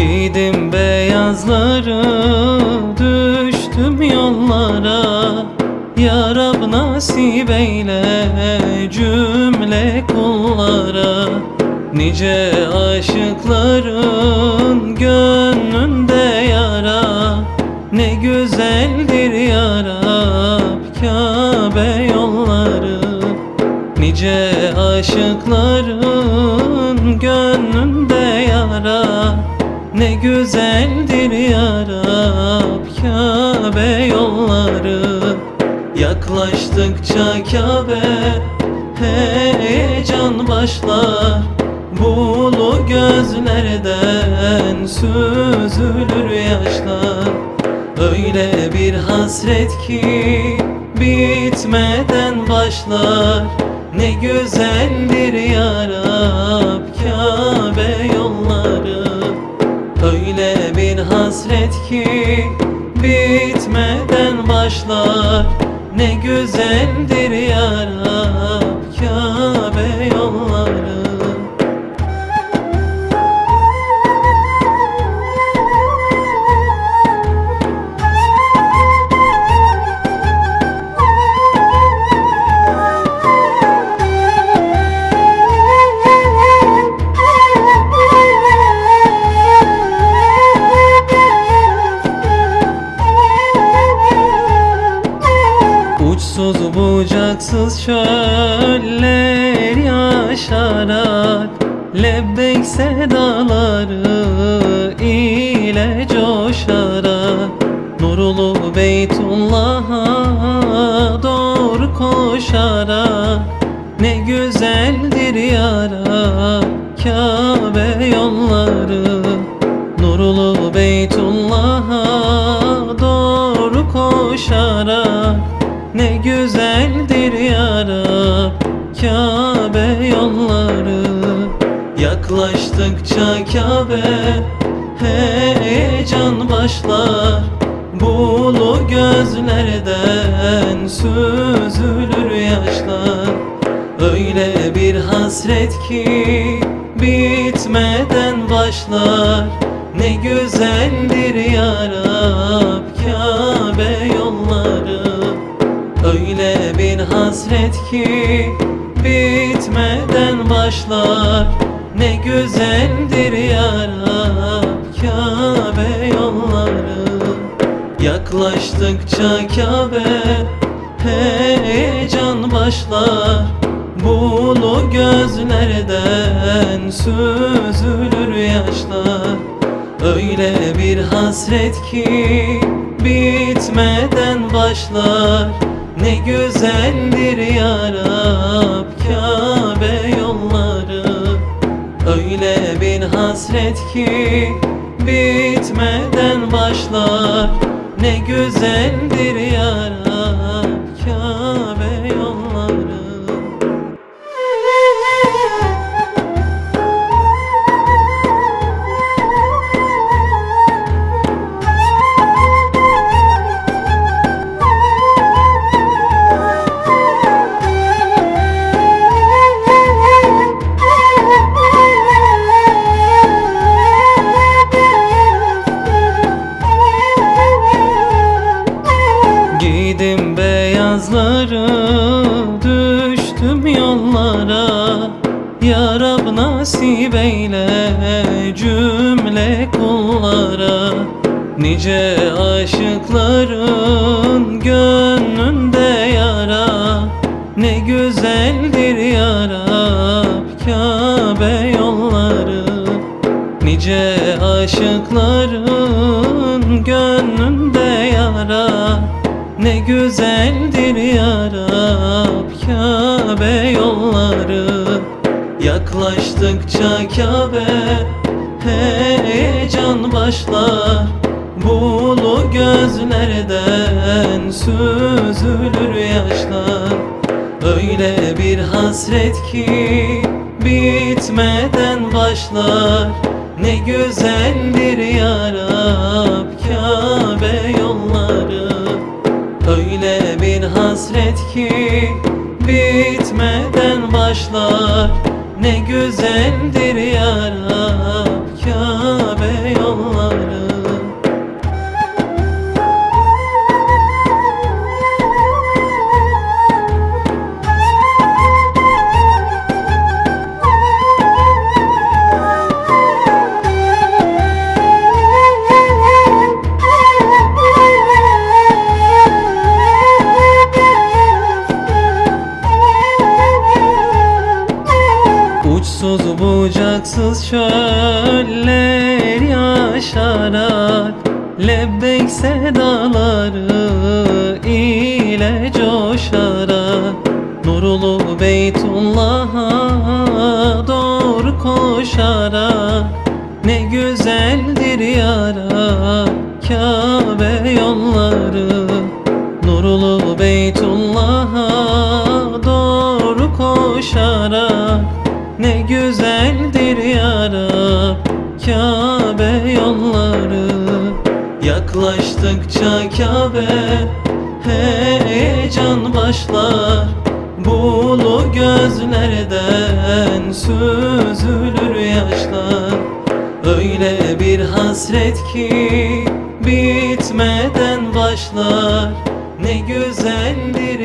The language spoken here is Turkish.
Giydim beyazları Düştüm yollara. Ya Rab nasip eyle Cümle kullara. Nice aşıkların Gönlünde yara. Ne güzeldir ya Rab Kabe yolları. Nice aşıkların Gönlünde yara. Ne güzeldir ya Rab Kabe yolları. Yaklaştıkça Kabe heyecan başlar. Bulu gözlerden süzülür yaşlar. Öyle bir hasret ki bitmeden başlar. Ne güzeldir ya Rab Kabe yolları Öyle bir hasret ki bitmeden başlar. Ne güzeldir ya bucaksız çöller yaşarak Lebbek sedaları ile coşarak Nurulu Beytullah'a doğru koşarak Ne güzeldir ya Rab Kabe yolları. Nurulu Beytullah'a doğru koşarak güzeldir ya Rab. Kabe yolları Yaklaştıkça Kabe. Heyecan başlar Bulu gözlerden süzülür yaşlar. Öyle bir hasret ki bitmeden başlar. Ne güzeldir ya Rab Kabe yolları hasret ki bitmeden başlar. Ne güzeldir ya Rab Kabe yolları. Yaklaştıkça Kabe heyecan başlar. Bulu gözlerden süzülür yaşlar. Öyle bir hasret ki bitmeden başlar Ne güzeldir ya Rab Kabe yolları. Öyle bir hasret ki bitmeden başlar. Ne güzeldir ya Rab düştüm yollara Ya Rab nasip eyle cümle kullara. Nice aşıkların gönlünde yara Ne güzeldir ya Rab Kabe yolları. Nice aşıkların gönlünde yara Ne güzeldir ya Rab Kabe yolları. Yaklaştıkça Kabe heyecan başlar. Bulu gözlerden süzülür yaşlar. Öyle bir hasret ki bitmeden başlar. Ne güzeldir ya Rab Kabe yolları Öyle bir hasret ki bitmeden başlar. Ne güzeldir ya Rab Bucaksız çöller yaşarak Lebbek sedaları ile coşarak Nurulu Beytullah'a doğru koşarak Ne güzeldir yara Kabe yolları Nurulu Beytullah'a doğru koşarak Ne güzeldir yara Kabe yolları. Yaklaştıkça Kabe heyecan başlar. Bulu gözlerden süzülür yaşlar. Öyle bir hasret ki bitmeden başlar. Ne güzeldir